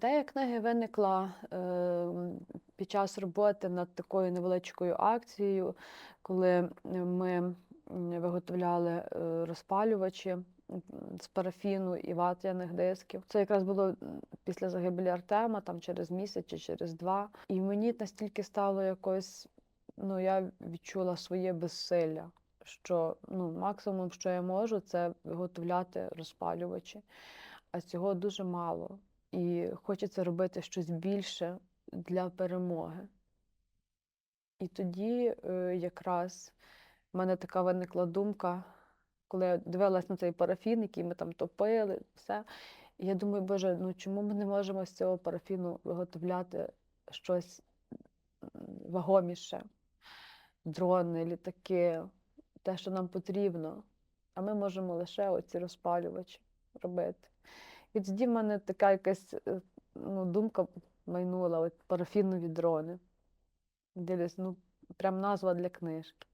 Ідея книги виникла е, під час роботи над такою невеличкою акцією, коли ми виготовляли е, розпалювачі з парафіну і ватяних дисків. Це якраз було після загибелі Артема, там через місяць чи через два. І мені настільки стало якось, ну я відчула своє безсилля. Що ну, максимум, що я можу, це виготовляти розпалювачі, а цього дуже мало. І хочеться робити щось більше для перемоги. І тоді е, якраз в мене така виникла думка, коли я дивилась на цей парафін, який ми там топили, все. І я думаю, Боже, ну чому ми не можемо з цього парафіну виготовляти щось вагоміше? Дрони, літаки, те, що нам потрібно. А ми можемо лише оці розпалювачі робити. І тоді в мене така якась е, ну, думка майнула, от парафінові дрони. Дивлюсь, ну, прям назва для книжки.